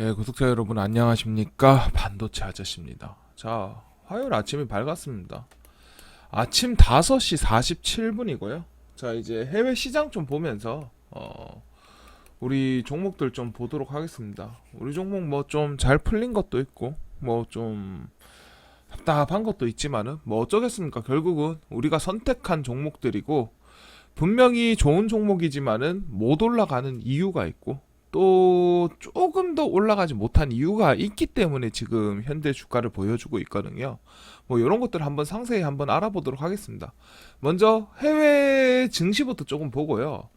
예, 구독자 여러분 안녕하십니까? 반도체 아저씨입니다. 자, 화요일 아침이 밝았습니다. 아침 5시 47분이고요. 자, 이제 해외 시장 좀 보면서 어 우리 종목들 좀 보도록 하겠습니다. 우리 종목 뭐 좀 잘 풀린 것도 있고 뭐 좀 답답한 것도 있지만은 뭐 어쩌겠습니까? 결국은 우리가 선택한 종목들이고 분명히 좋은 종목이지만은 못 올라가는 이유가 있고 또 조금 더 올라가지 못한 이유가 있기 때문에 지금 현재 주가를 보여주고 있거든요. 뭐 이런 것들 한번 상세히 한번 알아보도록 하겠습니다. 먼저 해외 증시부터 조금 보고요.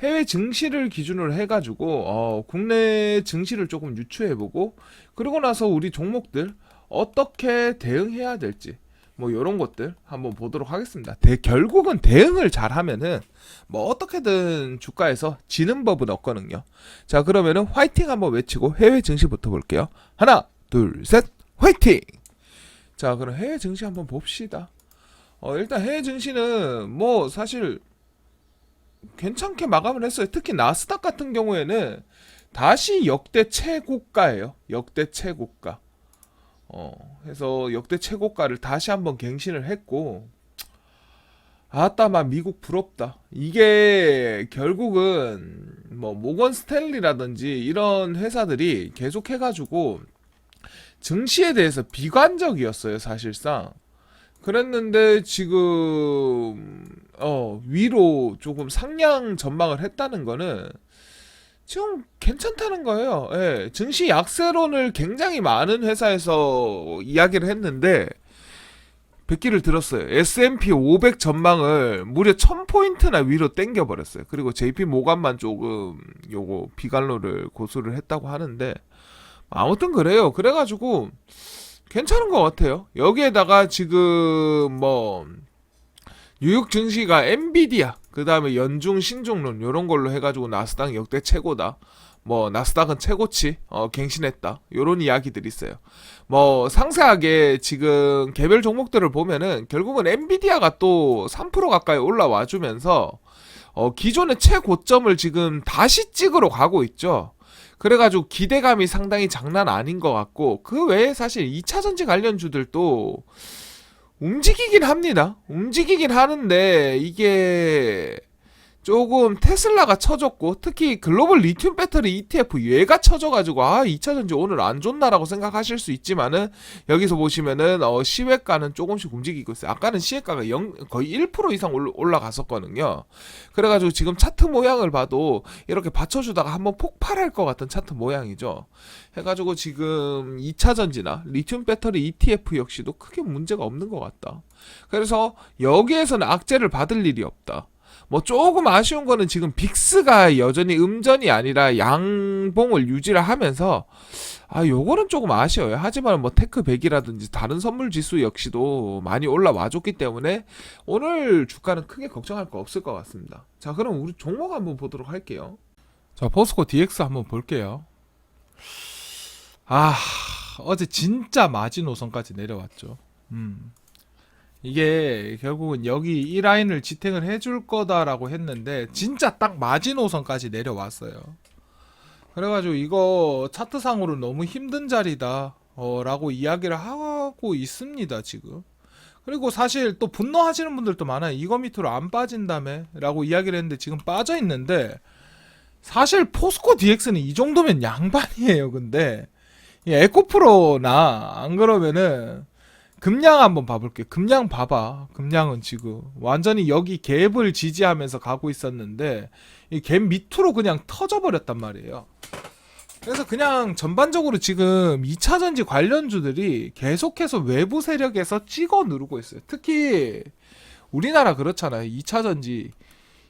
해외 증시를 기준으로 해가지고 어, 국내 증시를 조금 유추해보고 그러고 나서 우리 종목들 어떻게 대응해야 될지 뭐 이런 것들 한번 보도록 하겠습니다. 대, 결국은 대응을 잘하면은 뭐 어떻게든 주가에서 지는 법은 없거든요. 자 그러면은 화이팅 한번 외치고 해외 증시부터 볼게요. 하나 둘 셋 화이팅! 자 그럼 해외 증시 한번 봅시다. 어 일단 해외 증시는 뭐 사실 괜찮게 마감을 했어요. 특히 나스닥 같은 경우에는 다시 역대 최고가예요. 역대 최고가. 어, 해서 역대 최고가를 다시 한번 갱신을 했고, 아따마 미국 부럽다. 이게 결국은 뭐 모건 스탠리라든지 이런 회사들이 계속 해가지고 증시에 대해서 비관적이었어요, 사실상. 그랬는데 지금 어 위로 조금 상향 전망을 했다는 거는 지금 괜찮다는 거예요. 예, 증시 약세론을 굉장히 많은 회사에서 이야기를 했는데 백기를 들었어요. S&P 500 전망을 무려 1000포인트나 위로 땡겨 버렸어요. 그리고 JP 모간만 조금 요거 비관로를 고수를 했다고 하는데 아무튼 그래요. 그래 가지고 괜찮은 것 같아요. 여기에다가 지금 뭐 뉴욕 증시가 엔비디아 그 다음에 연중 신종론 요런 걸로 해가지고 나스닥 역대 최고다. 뭐 나스닥은 최고치 어, 갱신했다. 요런 이야기들이 있어요. 뭐 상세하게 지금 개별 종목들을 보면은 결국은 엔비디아가 또 3% 가까이 올라와 주면서 어, 기존의 최고점을 지금 다시 찍으러 가고 있죠. 그래가지고 기대감이 상당히 장난 아닌 것 같고 그 외에 사실 2차 전지 관련주들도 움직이긴 합니다. 움직이긴 하는데 이게 조금 테슬라가 쳐졌고 특히 글로벌 리튬 배터리 ETF 얘가 쳐져가지고 아 2차 전지 오늘 안 좋나라고 생각하실 수 있지만은 여기서 보시면은 어 시외가는 조금씩 움직이고 있어요. 아까는 시외가가 0, 거의 1% 이상 올- 올라갔었거든요. 그래가지고 지금 차트 모양을 봐도 이렇게 받쳐주다가 한번 폭발할 것 같은 차트 모양이죠. 해가지고 지금 2차 전지나 리튬 배터리 ETF 역시도 크게 문제가 없는 것 같다. 그래서 여기에서는 악재를 받을 일이 없다. 뭐 조금 아쉬운 거는 지금 빅스가 여전히 음전이 아니라 양봉을 유지를 하면서 아 요거는 조금 아쉬워요. 하지만 뭐 테크 100이라든지 다른 선물 지수 역시도 많이 올라와 줬기 때문에 오늘 주가는 크게 걱정할 거 없을 것 같습니다. 자 그럼 우리 종목 한번 보도록 할게요. 자 포스코 DX 한번 볼게요. 아 어제 진짜 마지노선까지 내려왔죠. 음. 이게 결국은 여기 이 라인을 지탱을 해줄 거다라고 했는데 진짜 딱 마지노선까지 내려왔어요. 그래가지고 이거 차트상으로 너무 힘든 자리다 어, 라고 이야기를 하고 있습니다 지금. 그리고 사실 또 분노하시는 분들도 많아요. 이거 밑으로 안 빠진다며 라고 이야기를 했는데 지금 빠져 있는데 사실 포스코 DX는 이 정도면 양반이에요. 근데 이 에코프로나 안 그러면은 금량 한번 봐볼게요. 금량 봐봐. 금량은 지금 완전히 여기 갭을 지지하면서 가고 있었는데 이 갭 밑으로 그냥 터져버렸단 말이에요. 그래서 그냥 전반적으로 지금 2차 전지 관련주들이 계속해서 외부 세력에서 찍어 누르고 있어요. 특히 우리나라 그렇잖아요. 2차 전지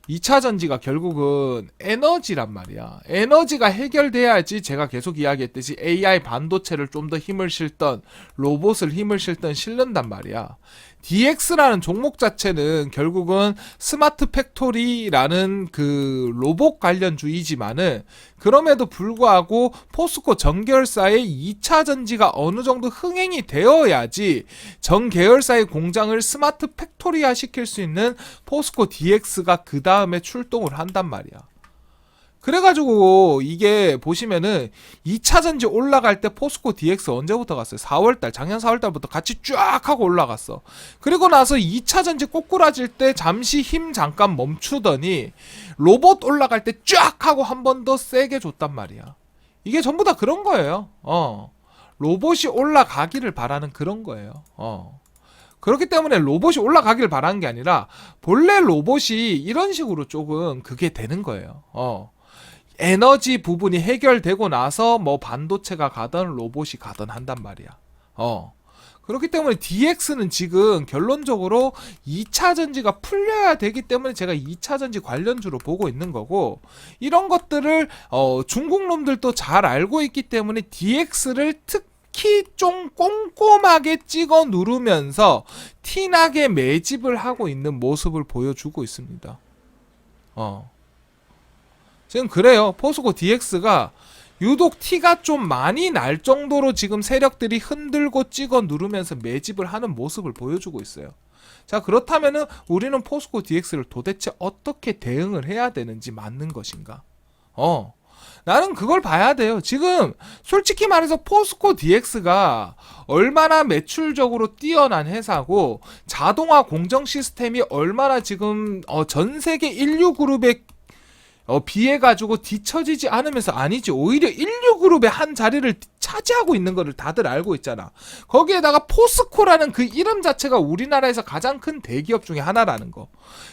2차 전지가 결국은 에너지란 말이야. 에너지가 해결돼야지 제가 계속 이야기했듯이 AI 반도체를 좀 더 힘을 실던 로봇을 힘을 실던 실는단 말이야. DX라는 종목 자체는 결국은 스마트 팩토리라는 그 로봇 관련주이지만은 그럼에도 불구하고 포스코 전계열사의 2차 전지가 어느 정도 흥행이 되어야지 전 계열사의 공장을 스마트 팩토리화 시킬 수 있는 포스코 DX가 그 다음에 출동을 한단 말이야. 그래가지고 이게 보시면은 2차 전지 올라갈 때 포스코 DX 언제부터 갔어요? 4월달 작년 4월달부터 같이 쫙 하고 올라갔어. 그리고 나서 2차 전지 꼬꾸라질 때 잠시 힘 잠깐 멈추더니 로봇 올라갈 때 쫙 하고 한 번 더 세게 줬단 말이야. 이게 전부 다 그런 거예요. 어. 로봇이 올라가기를 바라는 그런 거예요. 어. 그렇기 때문에 로봇이 올라가기를 바라는 게 아니라 본래 로봇이 이런 식으로 조금 그게 되는 거예요. 어. 에너지 부분이 해결되고 나서 뭐 반도체가 가든 로봇이 가든 한단 말이야. 어. 그렇기 때문에 DX는 지금 결론적으로 2차 전지가 풀려야 되기 때문에 제가 2차 전지 관련주로 보고 있는 거고 이런 것들을 어, 중국 놈들도 잘 알고 있기 때문에 DX를 특히 좀 꼼꼼하게 찍어 누르면서 티나게 매집을 하고 있는 모습을 보여주고 있습니다. 어. 지금 그래요. 포스코 DX가 유독 티가 좀 많이 날 정도로 지금 세력들이 흔들고 찍어 누르면서 매집을 하는 모습을 보여주고 있어요. 자, 그렇다면은 우리는 포스코 DX를 도대체 어떻게 대응을 해야 되는지 맞는 것인가? 어. 나는 그걸 봐야 돼요. 지금 솔직히 말해서 포스코 DX가 얼마나 매출적으로 뛰어난 회사고 자동화 공정 시스템이 얼마나 지금 어, 전 세계 인류 그룹의 어, 비해 가지고 뒤처지지 않으면서 아니지. 오히려 인류 그룹의 한 자리를 차지하고 있는 거를 다들 알고 있잖아. 거기에다가 포스코라는 그 이름 자체가 우리나라에서 가장 큰 대기업 중에 하나라는 거.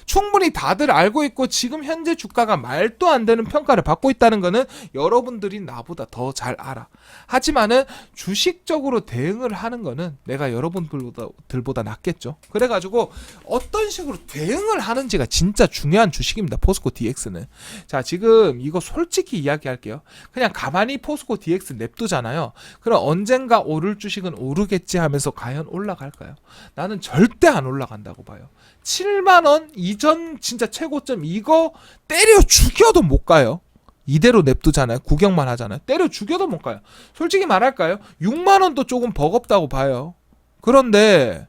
충분히 다들 알고 있고 지금 현재 주가가 말도 안 되는 평가를 받고 있다는 거는 여러분들이 나보다 더 잘 알아. 하지만은 주식적으로 대응을 하는 거는 내가 여러분들보다 들보다 낫겠죠. 그래 가지고 어떤 식으로 대응을 하는지가 진짜 중요한 주식입니다. 포스코 DX는. 자, 지금 이거 솔직히 이야기할게요. 그냥 가만히 포스코 DX 냅두잖아요. 그럼 언젠가 오를 주식은 오르겠지 하면서 과연 올라갈까요? 나는 절대 안 올라간다고 봐요. 7만 원 이전 진짜 최고점 이거 때려 죽여도 못 가요. 이대로 냅두잖아요. 구경만 하잖아요. 때려 죽여도 못 가요. 솔직히 말할까요? 6만 원도 조금 버겁다고 봐요. 그런데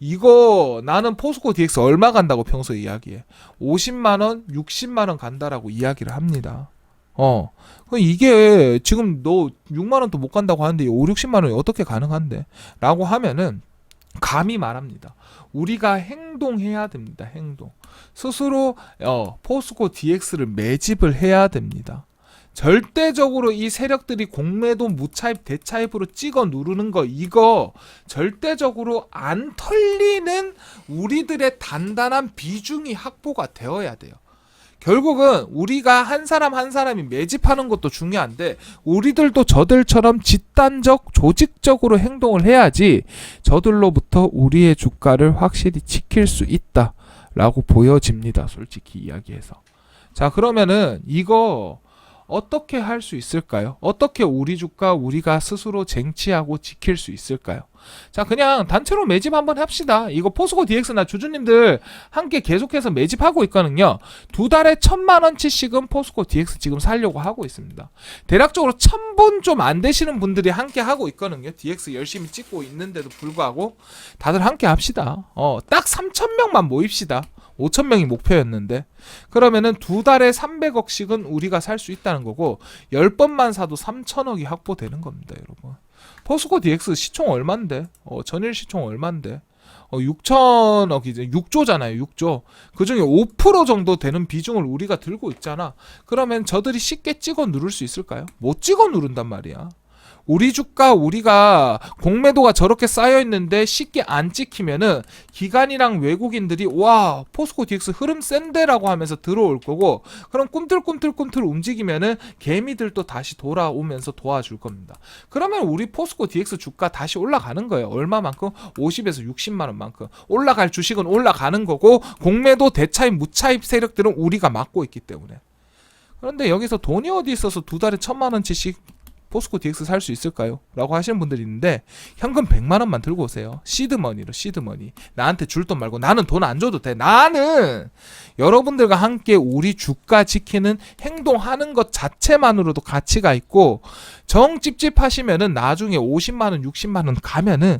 이거 나는 포스코 DX 얼마 간다고 평소에 이야기해. 50만 원, 60만 원 간다라고 이야기를 합니다. 어. 그럼 이게 지금 너 6만원 도 못 간다고 하는데 5, 60만원이 어떻게 가능한데? 라고 하면은 감히 말합니다. 우리가 행동해야 됩니다. 행동. 스스로 어, 포스코 DX를 매집을 해야 됩니다. 절대적으로 이 세력들이 공매도 무차입 대차입으로 찍어 누르는 거 이거 절대적으로 안 털리는 우리들의 단단한 비중이 확보가 되어야 돼요. 결국은 우리가 한 사람 한 사람이 매집하는 것도 중요한데 우리들도 저들처럼 집단적 조직적으로 행동을 해야지 저들로부터 우리의 주가를 확실히 지킬 수 있다라고 보여집니다. 솔직히 이야기해서. 자, 그러면은 이거 어떻게 할 수 있을까요? 어떻게 우리 주가 우리가 스스로 쟁취하고 지킬 수 있을까요? 자, 그냥 단체로 매집 한번 합시다. 이거 포스코 DX나 주주님들 함께 계속해서 매집하고 있거든요. 두 달에 천만 원치씩은 포스코 DX 지금 살려고 하고 있습니다. 대략적으로 천 분 좀 안 되시는 분들이 함께 하고 있거든요. DX 열심히 찍고 있는데도 불구하고 다들 함께 합시다. 어, 딱 3천 명만 모입시다. 5천 명이 목표였는데 그러면은 두 달에 300억씩은 우리가 살 수 있다는 거고 10번만 사도 3천억이 확보되는 겁니다, 여러분. 포스코 DX 시총 얼만데? 어, 전일 시총 얼만데? 어, 6천억이죠. 6조잖아요, 6조. 그 중에 5% 정도 되는 비중을 우리가 들고 있잖아. 그러면 저들이 쉽게 찍어 누를 수 있을까요? 못 찍어 누른단 말이야. 우리 주가 우리가 공매도가 저렇게 쌓여 있는데 쉽게 안 찍히면은 기관이랑 외국인들이 와 포스코 DX 흐름 센데라고 하면서 들어올 거고 그럼 꿈틀꿈틀꿈틀 움직이면은 개미들도 다시 돌아오면서 도와줄 겁니다. 그러면 우리 포스코 DX 주가 다시 올라가는 거예요. 얼마만큼? 50에서 60만 원만큼 올라갈 주식은 올라가는 거고 공매도 대차입 무차입 세력들은 우리가 막고 있기 때문에. 그런데 여기서 돈이 어디 있어서 두 달에 천만 원치씩 포스코 DX 살 수 있을까요? 라고 하시는 분들이 있는데 현금 100만 원만 들고 오세요. 시드머니로 시드머니. 나한테 줄 돈 말고 나는 돈 안 줘도 돼. 나는 여러분들과 함께 우리 주가 지키는 행동하는 것 자체만으로도 가치가 있고 정 찝찝하시면은 나중에 50만 원, 60만 원 가면은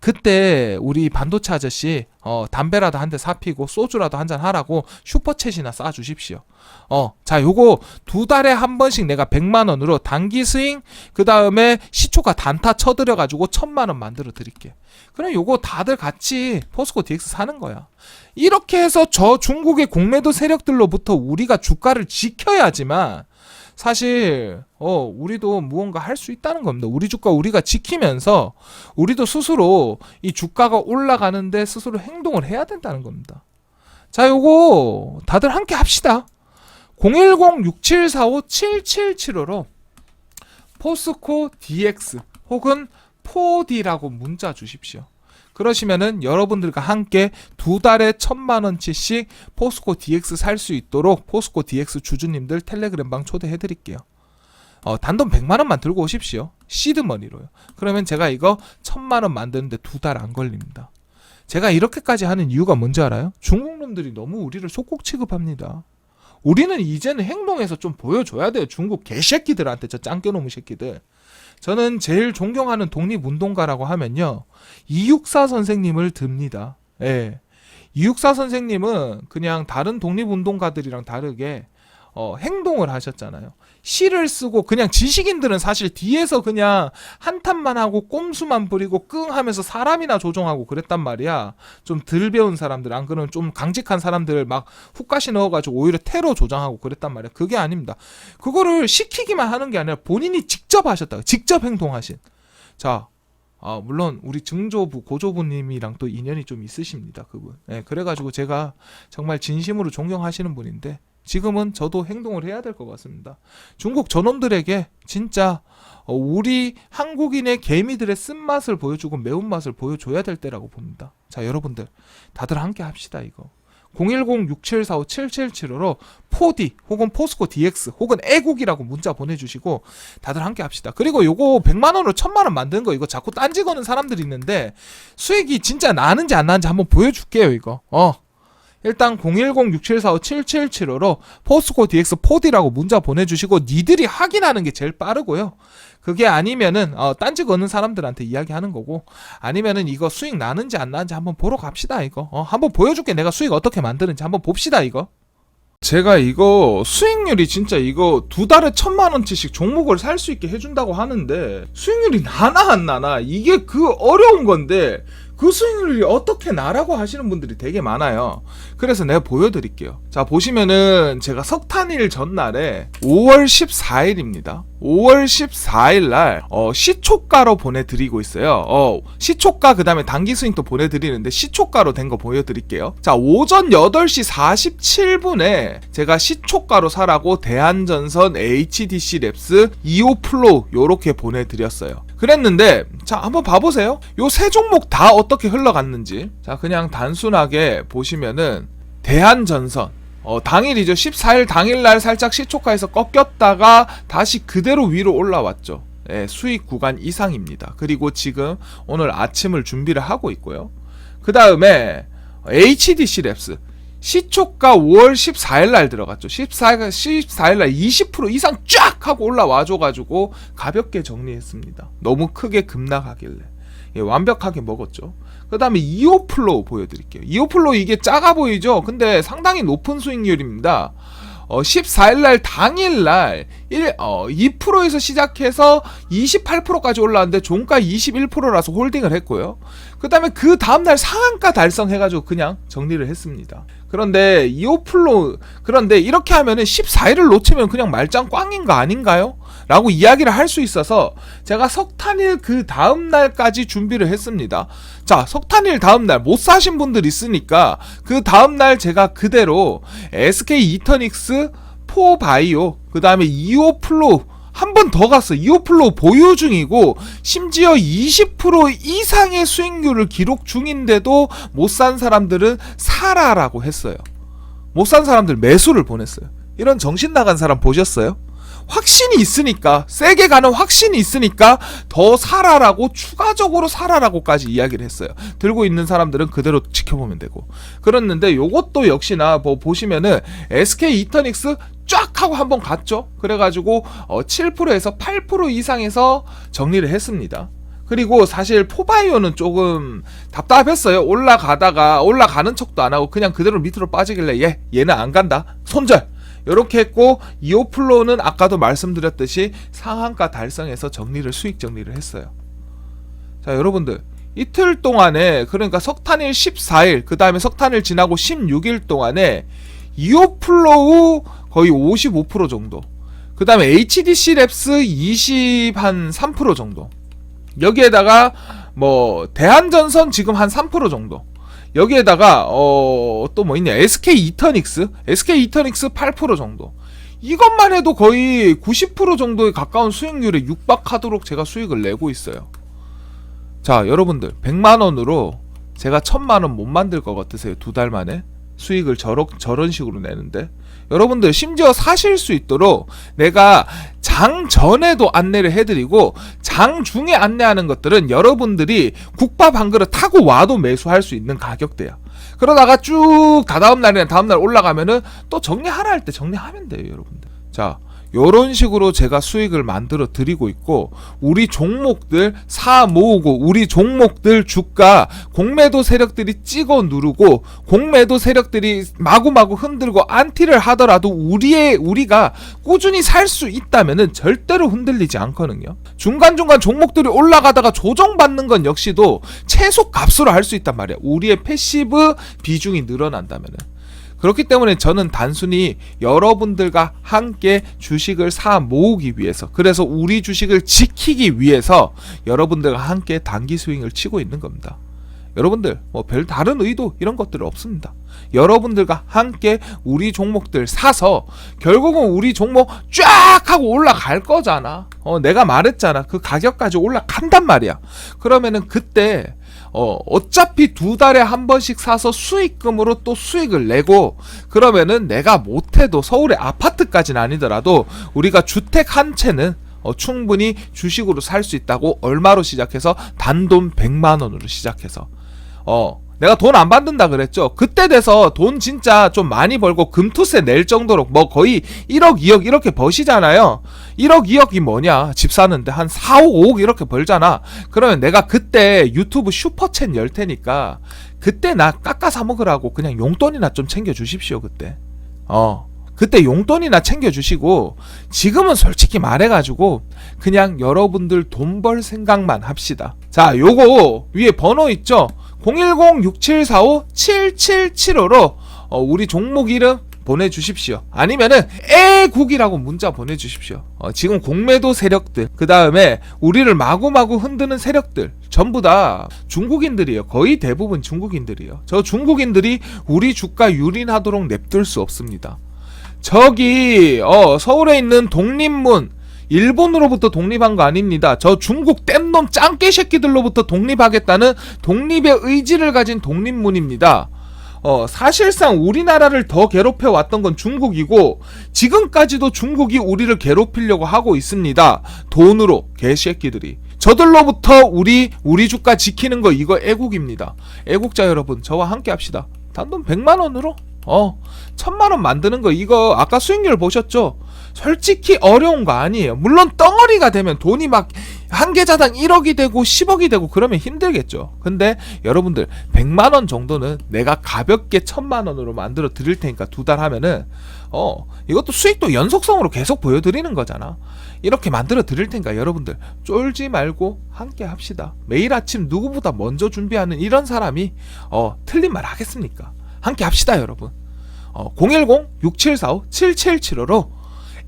그때 우리 반도체 아저씨 어 담배라도 한 대 사피고 소주라도 한 잔 하라고 슈퍼챗이나 쏴 주십시오. 어, 자, 요거 두 달에 한 번씩 내가 100만 원으로 단기 스윙 그다음에 시초가 단타 쳐들여 가지고 1000만 원 만들어 드릴게. 그럼 요거 다들 같이 포스코 DX 사는 거야. 이렇게 해서 저 중국의 공매도 세력들로부터 우리가 주가를 지켜야지만 사실 어 우리도 무언가 할 수 있다는 겁니다. 우리 주가 우리가 지키면서 우리도 스스로 이 주가가 올라가는데 스스로 행동을 해야 된다는 겁니다. 자, 요거 다들 함께 합시다. 010-6745-7775로 포스코 DX 혹은 4D라고 문자 주십시오. 그러시면은 여러분들과 함께 두 달에 천만 원치씩 포스코 DX 살 수 있도록 포스코 DX 주주님들 텔레그램방 초대해 드릴게요. 어, 단돈 100만 원만 들고 오십시오. 시드머니로요. 그러면 제가 이거 천만 원 만드는데 두 달 안 걸립니다. 제가 이렇게까지 하는 이유가 뭔지 알아요? 중국 놈들이 너무 우리를 속국 취급합니다. 우리는 이제는 행동에서 좀 보여줘야 돼요. 중국 개새끼들한테 저 짱깨놈의 새끼들. 저는 제일 존경하는 독립운동가라고 하면요. 이육사 선생님을 듭니다. 예. 이육사 선생님은 그냥 다른 독립운동가들이랑 다르게 어, 행동을 하셨잖아요. 시를 쓰고 그냥 지식인들은 사실 뒤에서 그냥 한탄만 하고 꼼수만 부리고 끙 하면서 사람이나 조종하고 그랬단 말이야. 좀 덜 배운 사람들 안 그러면 좀 강직한 사람들을 막 훅가시 넣어가지고 오히려 테러 조장하고 그랬단 말이야. 그게 아닙니다. 그거를 시키기만 하는 게 아니라 본인이 직접 하셨다. 직접 행동하신. 자, 아, 물론 우리 증조부 고조부님이랑 또 인연이 좀 있으십니다. 그분. 네, 그래가지고 제가 정말 진심으로 존경하시는 분인데 지금은 저도 행동을 해야 될 것 같습니다. 중국 저놈들에게 진짜 어, 우리 한국인의 개미들의 쓴맛을 보여주고 매운맛을 보여줘야 될 때라고 봅니다. 자, 여러분들 다들 함께 합시다 이거. 010-6745-7775로 4D 혹은 포스코 DX 혹은 애국이라고 문자 보내주시고 다들 함께 합시다. 그리고 요거 100만원으로 1000만원 만드는 거 이거 자꾸 딴지 거는 사람들이 있는데 수익이 진짜 나는지 안 나는지 한번 보여줄게요 이거. 어. 일단 010-6745-7775로 포스코 DX 4D라고 문자 보내주시고 니들이 확인하는 게 제일 빠르고요. 그게 아니면은 어, 딴지 거는 사람들한테 이야기하는 거고 아니면은 이거 수익 나는지 안 나는지 한번 보러 갑시다 이거. 어, 한번 보여줄게 내가 수익 어떻게 만드는지 한번 봅시다 이거. 제가 이거 수익률이 진짜 이거 두 달에 천만 원치씩 종목을 살 수 있게 해준다고 하는데 수익률이 나나 안 나나 이게 그 어려운 건데 그 수익률이 어떻게 나라고 하시는 분들이 되게 많아요. 그래서 내가 보여드릴게요. 자 보시면은 제가 석탄일 전날에 5월 14일입니다. 5월 14일 날 어, 시초가로 보내드리고 있어요. 어, 시초가 그 다음에 단기 스윙도 보내드리는데 시초가로 된 거 보여드릴게요. 자 오전 8시 47분에 제가 시초가로 사라고 대한전선 HDC 랩스 2호 플로우 요렇게 보내드렸어요. 그랬는데 자 한번 봐보세요. 요 세 종목 다 어떻게 흘러갔는지 자 그냥 단순하게 보시면은 대한전선 어, 당일이죠. 14일 당일날 살짝 시초가에서 꺾였다가 다시 그대로 위로 올라왔죠. 예, 수익 구간 이상입니다. 그리고 지금 오늘 아침을 준비를 하고 있고요. 그 다음에 HDC 랩스 시초가 5월 14일 날 들어갔죠. 14일, 14일 날 20% 이상 쫙 하고 올라와줘가지고 가볍게 정리했습니다. 너무 크게 급락하길래. 예, 완벽하게 먹었죠. 그 다음에 2호 플로우 보여드릴게요. 2호 플로우 이게 작아 보이죠? 근데 상당히 높은 수익률입니다. 어, 14일날 당일날 1, 어, 2%에서 시작해서 28%까지 올라왔는데 종가 21%라서 홀딩을 했고요. 그 다음에 그 다음날 상한가 달성해가지고 그냥 정리를 했습니다. 그런데 2호 플로우, 그런데 이렇게 하면은 14일을 놓치면 그냥 말짱 꽝인 거 아닌가요? 라고 이야기를 할 수 있어서 제가 석탄일 그 다음 날까지 준비를 했습니다. 자, 석탄일 다음 날 못 사신 분들 있으니까 그 다음 날 제가 그대로 SK 이터닉스 4 바이오, 그 다음에 2호 플로우, 한 번 더 갔어. 2호 플로우 보유 중이고, 심지어 20% 이상의 수익률을 기록 중인데도 못 산 사람들은 사라라고 했어요. 못 산 사람들 매수를 보냈어요. 이런 정신 나간 사람 보셨어요? 확신이 있으니까 세게 가는 확신이 있으니까 더 살아라고 추가적으로 살아라고까지 이야기를 했어요. 들고 있는 사람들은 그대로 지켜보면 되고 그랬는데 요것도 역시나 뭐 보시면은 SK 이터닉스 쫙 하고 한번 갔죠. 그래가지고 어 7%에서 8% 이상에서 정리를 했습니다. 그리고 사실 포바이오는 조금 답답했어요. 올라가다가 올라가는 척도 안 하고 그냥 그대로 밑으로 빠지길래 얘 얘는 안 간다. 손절. 이렇게 했고 이오플로는 아까도 말씀드렸듯이 상한가 달성해서 정리를 수익 정리를 했어요. 자 여러분들 이틀 동안에 그러니까 석탄일 14일 그 다음에 석탄일 지나고 16일 동안에 이오플로우 거의 55% 정도 그 다음에 HDC 랩스 20 한 3% 정도 여기에다가 뭐 대한전선 지금 한 3% 정도 여기에다가 어 또 뭐 있냐? SK 이터닉스? SK 이터닉스 8% 정도. 이것만 해도 거의 90% 정도에 가까운 수익률에 육박하도록 제가 수익을 내고 있어요. 자, 여러분들 100만 원으로 제가 1000만 원 못 만들 것 같으세요? 두 달 만에? 수익을 저러, 저런 식으로 내는데 여러분들 심지어 사실 수 있도록 내가 장 전에도 안내를 해드리고 장 중에 안내하는 것들은 여러분들이 국밥 한 그릇 타고 와도 매수할 수 있는 가격대야. 그러다가 쭉 다다음 날이나 다음 날 올라가면은 또 정리 하라 할 때 정리하면 돼요, 여러분들. 자, 요런 식으로 제가 수익을 만들어 드리고 있고 우리 종목들 사 모으고 우리 종목들 주가 공매도 세력들이 찍어 누르고 공매도 세력들이 마구마구 흔들고 안티를 하더라도 우리의 우리가 꾸준히 살 수 있다면은 절대로 흔들리지 않거든요. 중간중간 종목들이 올라가다가 조정받는 건 역시도 최소 값으로 할 수 있단 말이야. 우리의 패시브 비중이 늘어난다면은. 그렇기 때문에 저는 단순히 여러분들과 함께 주식을 사 모으기 위해서 그래서 우리 주식을 지키기 위해서 여러분들과 함께 단기 스윙을 치고 있는 겁니다. 여러분들 뭐 별 다른 의도 이런 것들 없습니다. 여러분들과 함께 우리 종목들 사서 결국은 우리 종목 쫙 하고 올라갈 거잖아. 어 내가 말했잖아. 그 가격까지 올라간단 말이야. 그러면은 그때 어, 어차피 두 달에 한 번씩 사서 수익금으로 또 수익을 내고 그러면은 내가 못해도 서울의 아파트까지는 아니더라도 우리가 주택 한 채는 어, 충분히 주식으로 살 수 있다고 얼마로 시작해서 단돈 100만 원으로 시작해서 어 내가 돈 안 받는다 그랬죠. 그때 돼서 돈 진짜 좀 많이 벌고 금투세 낼 정도로 뭐 거의 1억, 2억 이렇게 버시잖아요. 1억, 2억이 뭐냐? 집 사는데 한 4, 5, 5억 이렇게 벌잖아. 그러면 내가 그때 유튜브 슈퍼챗 열 테니까 그때 나 깎아 사 먹으라고 그냥 용돈이나 좀 챙겨 주십시오, 그때. 어. 그때 용돈이나 챙겨주시고 지금은 솔직히 말해가지고 그냥 여러분들 돈 벌 생각만 합시다. 자, 요거 위에 번호 있죠? 010-6745-7775로 어, 우리 종목 이름 보내주십시오. 아니면은 애국이라고 문자 보내주십시오. 어, 지금 공매도 세력들, 그 다음에 우리를 마구마구 흔드는 세력들 전부 다 중국인들이에요. 거의 대부분 중국인들이에요. 저 중국인들이 우리 주가 유린하도록 냅둘 수 없습니다. 저기 어 서울에 있는 독립문 일본으로부터 독립한 거 아닙니다. 저 중국 땜놈 짱깨 새끼들로부터 독립하겠다는 독립의 의지를 가진 독립문입니다. 어, 사실상 우리나라를 더 괴롭혀 왔던 건 중국이고 지금까지도 중국이 우리를 괴롭히려고 하고 있습니다. 돈으로 개새끼들이. 저들로부터 우리 우리 주가 지키는 거 이거 애국입니다. 애국자 여러분 저와 함께 합시다. 단돈 100만 원으로 어, 천만 원 만드는 거 이거 아까 수익률 보셨죠? 솔직히 어려운 거 아니에요. 물론 덩어리가 되면 돈이 막 한 계좌당 1억이 되고 10억이 되고 그러면 힘들겠죠. 근데 여러분들 100만 원 정도는 내가 가볍게 천만 원으로 만들어 드릴 테니까 두 달 하면은 어, 이것도 수익도 연속성으로 계속 보여 드리는 거잖아. 이렇게 만들어 드릴 테니까 여러분들 쫄지 말고 함께 합시다. 매일 아침 누구보다 먼저 준비하는 이런 사람이 어, 틀린 말 하겠습니까? 함께 합시다, 여러분. 어, 010-6745-7775로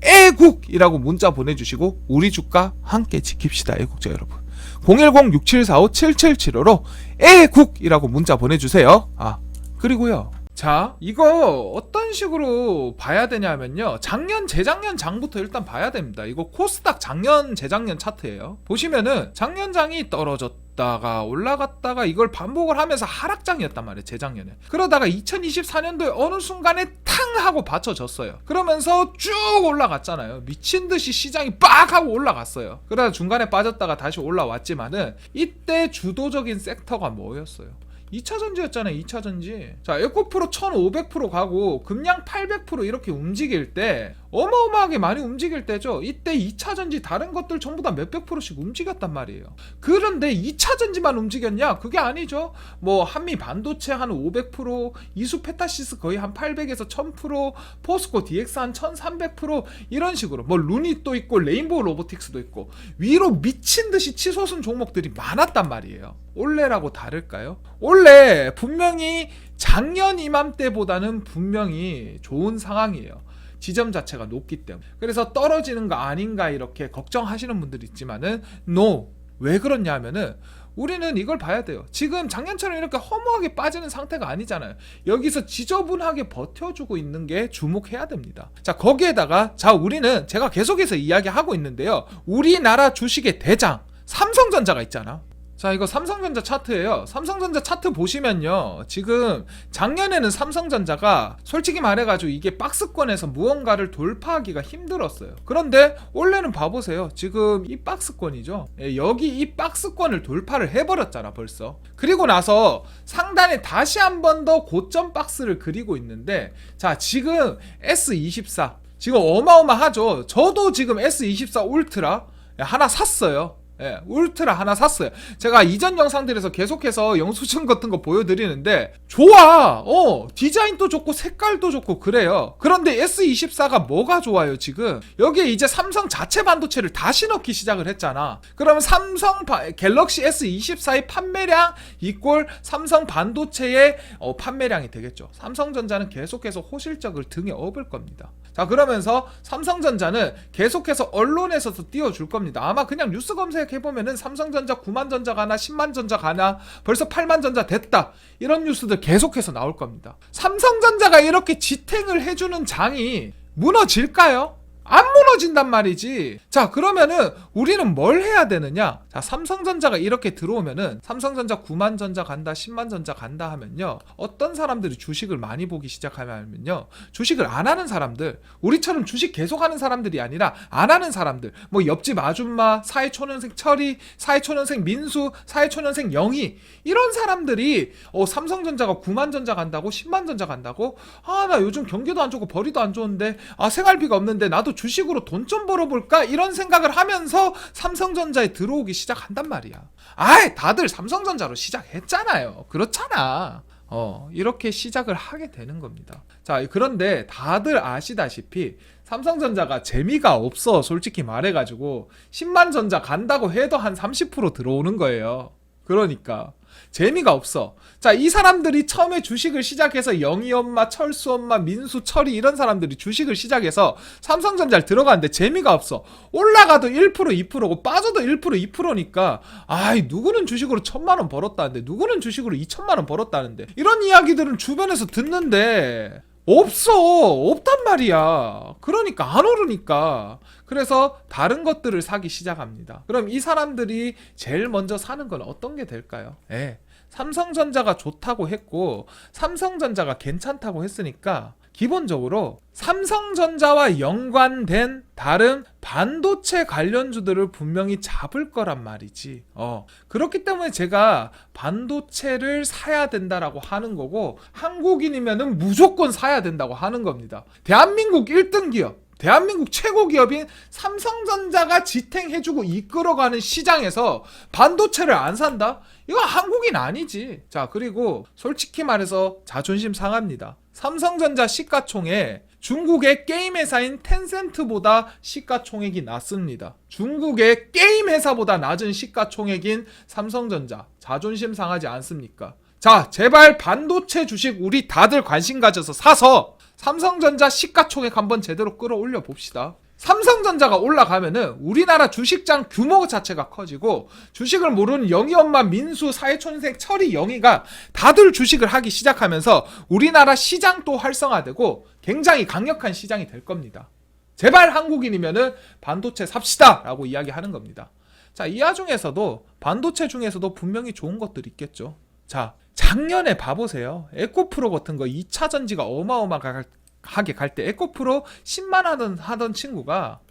애국이라고 문자 보내주시고 우리 주가 함께 지킵시다, 애국자 여러분. 010-6745-7775로 애국이라고 문자 보내주세요. 아, 그리고요. 자, 이거 어떤 식으로 봐야 되냐면요. 작년, 재작년 장부터 일단 봐야 됩니다. 이거 코스닥 작년, 재작년 차트예요. 보시면은 작년 장이 떨어졌 다. 올라갔다가 올라갔다가 이걸 반복을 하면서 하락장이었단 말이에요 재작년에 그러다가 2024년도에 어느 순간에 탕 하고 받쳐졌어요 그러면서 쭉 올라갔잖아요 미친 듯이 시장이 빡 하고 올라갔어요 그러다 중간에 빠졌다가 다시 올라왔지만은 이때 주도적인 섹터가 뭐였어요 2차 전지였잖아요. 2차 전지. 자, 에코프로 1500% 가고 금량 800% 이렇게 움직일 때 어마어마하게 많이 움직일 때죠. 이때 2차 전지 다른 것들 전부 다 몇백 프로씩 움직였단 말이에요. 그런데 2차 전지만 움직였냐? 그게 아니죠. 뭐 한미 반도체 한 500%, 이수 페타시스 거의 한 800에서 1000%, 포스코 DX 한 1300% 이런 식으로 뭐 루닛도 있고 레인보우 로보틱스도 있고 위로 미친 듯이 치솟은 종목들이 많았단 말이에요. 올해라고 다를까요? 올해 분명히 작년 이맘때보다는 분명히 좋은 상황이에요. 지점 자체가 높기 때문에. 그래서 떨어지는 거 아닌가 이렇게 걱정하시는 분들 있지만은 no. 왜 그렇냐 하면은 우리는 이걸 봐야 돼요. 지금 작년처럼 이렇게 허무하게 빠지는 상태가 아니잖아요. 여기서 지저분하게 버텨주고 있는 게 주목해야 됩니다. 자, 거기에다가, 자, 우리는 제가 계속해서 이야기하고 있는데요. 우리나라 주식의 대장, 삼성전자가 있잖아. 자, 이거 삼성전자 차트예요. 삼성전자 차트 보시면요. 지금 작년에는 삼성전자가 솔직히 말해 가지고 이게 박스권에서 무언가를 돌파하기가 힘들었어요. 그런데 올해는 봐 보세요. 지금 이 박스권이죠. 예, 여기 이 박스권을 돌파를 해 버렸잖아, 벌써. 그리고 나서 상단에 다시 한 번 더 고점 박스를 그리고 있는데, 자, 지금 S24. 지금 어마어마하죠. 저도 지금 S24 울트라 하나 샀어요. 예, 울트라 하나 샀어요. 제가 이전 영상들에서 계속해서 영수증 같은 거 보여드리는데 좋아. 어, 디자인도 좋고 색깔도 좋고 그래요. 그런데 S24가 뭐가 좋아요 지금? 여기에 이제 삼성 자체 반도체를 다시 넣기 시작을 했잖아. 그러면 삼성 바- 갤럭시 S24의 판매량 이꼴 삼성 반도체의 어, 판매량이 되겠죠. 삼성전자는 계속해서 호실적을 등에 업을 겁니다. 자 그러면서 삼성전자는 계속해서 언론에서도 띄워줄 겁니다. 아마 그냥 뉴스 검색 해 보면은 삼성전자 9만 전자 가나 10만 전자 가나 벌써 8만 전자 됐다 이런 뉴스들 계속해서 나올 겁니다. 삼성전자가 이렇게 지탱을 해주는 장이 무너질까요? 안 무너진단 말이지. 자, 그러면은 우리는 뭘 해야 되느냐? 자, 삼성전자가 이렇게 들어오면은 삼성전자 9만 전자 간다, 10만 전자 간다 하면요. 어떤 사람들이 주식을 많이 보기 시작하면요. 주식을 안 하는 사람들, 우리처럼 주식 계속 하는 사람들이 아니라 안 하는 사람들, 뭐 옆집 아줌마, 사회초년생 철이, 사회초년생 민수, 사회초년생 영희, 이런 사람들이 어, 삼성전자가 9만 전자 간다고, 10만 전자 간다고? 아, 나 요즘 경기도 안 좋고 벌이도 안 좋은데, 아, 생활비가 없는데 나도 주식으로 돈 좀 벌어볼까? 이런 생각을 하면서 삼성전자에 들어오기 시작 한단 말이야. 아이, 다들 삼성전자로 시작했잖아요. 그렇잖아. 어, 이렇게 시작을 하게 되는 겁니다. 자, 그런데 다들 아시다시피 삼성전자가 재미가 없어, 솔직히 말해가지고 10만 전자 간다고 해도 한 30% 들어오는 거예요. 그러니까 재미가 없어. 자, 이 사람들이 처음에 주식을 시작해서 영희 엄마, 철수 엄마, 민수, 철이 이런 사람들이 주식을 시작해서 삼성전자를 들어가는데 재미가 없어. 올라가도 1% 2%고 빠져도 1% 2%니까 아이 누구는 주식으로 천만 원 벌었다는데 누구는 주식으로 2천만 원 벌었다는데 이런 이야기들은 주변에서 듣는데 없어. 없단 말이야. 그러니까 안 오르니까. 그래서 다른 것들을 사기 시작합니다. 그럼 이 사람들이 제일 먼저 사는 건 어떤 게 될까요? 예. 삼성전자가 좋다고 했고 삼성전자가 괜찮다고 했으니까 기본적으로 삼성전자와 연관된 다른 반도체 관련주들을 분명히 잡을 거란 말이지. 어. 그렇기 때문에 제가 반도체를 사야 된다라고 하는 거고 한국인이면은 무조건 사야 된다고 하는 겁니다. 대한민국 1등 기업 대한민국 최고 기업인 삼성전자가 지탱해주고 이끌어가는 시장에서 반도체를 안 산다? 이거 한국인 아니지. 자, 그리고 솔직히 말해서 자존심 상합니다. 삼성전자 시가총액 중국의 게임 회사인 텐센트보다 시가총액이 낮습니다. 중국의 게임 회사보다 낮은 시가총액인 삼성전자 자존심 상하지 않습니까? 자, 제발 반도체 주식 우리 다들 관심 가져서 사서 삼성전자 시가총액 한번 제대로 끌어올려 봅시다. 삼성전자가 올라가면은 우리나라 주식장 규모 자체가 커지고 주식을 모르는 영희 엄마 민수 사회촌생 철이 영희가 다들 주식을 하기 시작하면서 우리나라 시장도 활성화되고 굉장히 강력한 시장이 될 겁니다. 제발 한국인이면은 반도체 삽시다라고 이야기하는 겁니다. 자, 이 와중에서도 반도체 중에서도 분명히 좋은 것들이 있겠죠. 자, 작년에 봐보세요. 에코프로 같은 거 2차 전지가 어마어마하게 갈 때 에코프로 10만 하던 하던 친구가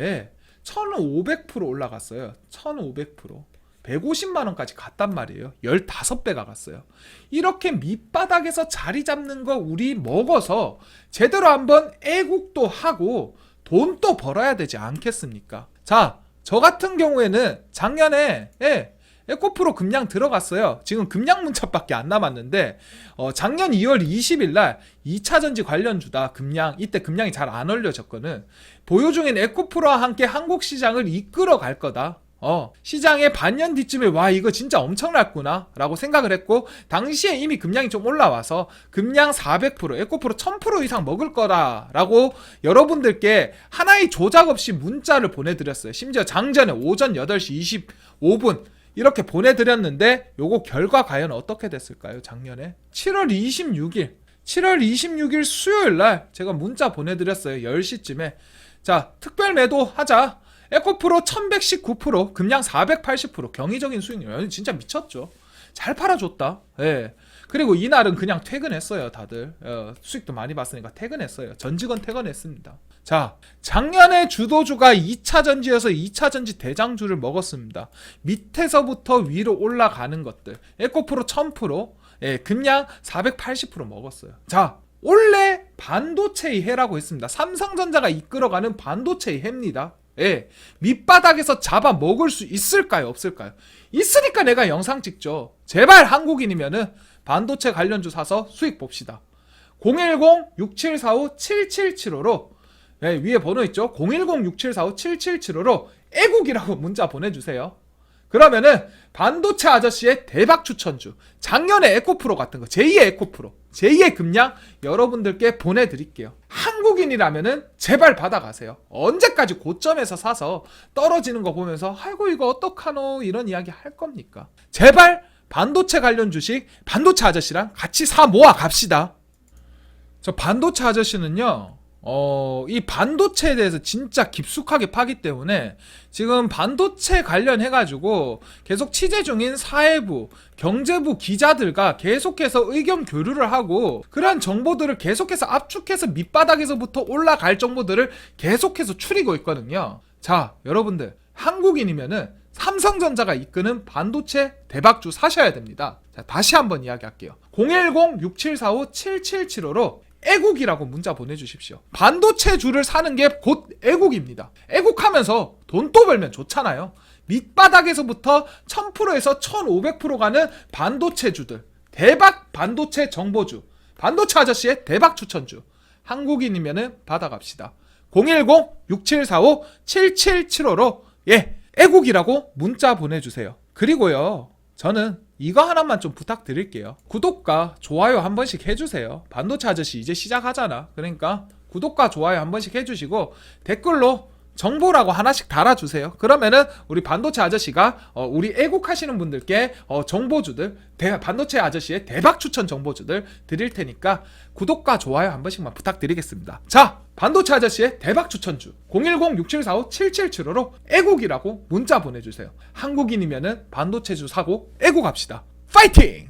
예, 1,500% 올라갔어요. 1,500%. 150만 원까지 갔단 말이에요. 15배가 갔어요. 이렇게 밑바닥에서 자리 잡는 거 우리 먹어서 제대로 한번 애국도 하고 돈 또 벌어야 되지 않겠습니까? 자, 저 같은 경우에는 작년에 예, 에 코프로 금량 들어갔어요. 지금 금량 문자밖에 안 남았는데 어, 작년 2월 20일 날 2차 전지 관련 주다 금량 이때 금량이 잘 안 올려졌거든. 보유 중인 에코프로와 함께 한국 시장을 이끌어 갈 거다. 어, 시장에 반년 뒤쯤에 와 이거 진짜 엄청났구나 라고 생각을 했고 당시에 이미 금량이 좀 올라와서 금량 400% 에코프로 1000% 이상 먹을 거라 라고 여러분들께 하나의 조작 없이 문자를 보내드렸어요 심지어 장전에 오전 8시 25분 이렇게 보내드렸는데 요거 결과 과연 어떻게 됐을까요? 작년에? 7월 26일. 7월 26일 수요일 날 제가 문자 보내드렸어요. 10시쯤에. 자 특별 매도 하자. 에코프로 1119% 금량 480% 경이적인 수익률. 진짜 미쳤죠? 잘 팔아줬다. 예. 그리고 이날은 그냥 퇴근했어요 다들. 어, 수익도 많이 봤으니까 퇴근했어요. 전 직원 퇴근했습니다 자 작년에 주도주가 2차 전지여서 2차 전지 대장주를 먹었습니다 밑에서부터 위로 올라가는 것들 에코프로 1000% 예, 금량 480% 먹었어요 자 원래 반도체의 해라고 했습니다 삼성전자가 이끌어가는 반도체의 해입니다 예, 밑바닥에서 잡아 먹을 수 있을까요? 없을까요? 있으니까 내가 영상 찍죠. 제발 한국인이면은 반도체 관련주 사서 수익 봅시다. 010-6745-7775로 예, 위에 번호 있죠? 010-6745-7775로 애국이라고 문자 보내주세요. 그러면은 반도체 아저씨의 대박 추천주 작년에 에코프로 같은 거 제2의 에코프로 제2의 금량 여러분들께 보내드릴게요. 한국인이라면은 제발 받아가세요. 언제까지 고점에서 사서 떨어지는 거 보면서 아이고 이거 어떡하노? 이런 이야기 할 겁니까? 제발 반도체 관련 주식 반도체 아저씨랑 같이 사 모아 갑시다. 저 반도체 아저씨는요 어, 이 반도체에 대해서 진짜 깊숙하게 파기 때문에 지금 반도체 관련해가지고 계속 취재 중인 사회부, 경제부 기자들과 계속해서 의견 교류를 하고 그러한 정보들을 계속해서 압축해서 밑바닥에서부터 올라갈 정보들을 계속해서 추리고 있거든요. 자, 여러분들, 한국인이면은 삼성전자가 이끄는 반도체 대박주 사셔야 됩니다. 자, 다시 한번 이야기할게요. 010-6745-7775로 애국이라고 문자 보내주십시오. 반도체주를 사는 게 곧 애국입니다. 애국하면서 돈 또 벌면 좋잖아요. 밑바닥에서부터 1000%에서 1500% 가는 반도체주들. 대박 반도체 정보주. 반도체 아저씨의 대박 추천주. 한국인이면은 받아갑시다. 010-6745-7775로 예, 애국이라고 문자 보내주세요. 그리고요, 저는 이거 하나만 좀 부탁드릴게요. 구독과 좋아요 한 번씩 해주세요. 반도체 아저씨 이제 시작하잖아. 그러니까 구독과 좋아요 한 번씩 해주시고 댓글로 정보라고 하나씩 달아주세요. 그러면은 우리 반도체 아저씨가 어, 우리 애국하시는 분들께 어, 정보주들 대, 반도체 아저씨의 대박 추천 정보주들 드릴 테니까 구독과 좋아요 한 번씩만 부탁드리겠습니다. 자, 반도체 아저씨의 대박 추천주 010-6745-7775로 애국이라고 문자 보내주세요. 한국인이면은 반도체주 사고 애국합시다. 파이팅!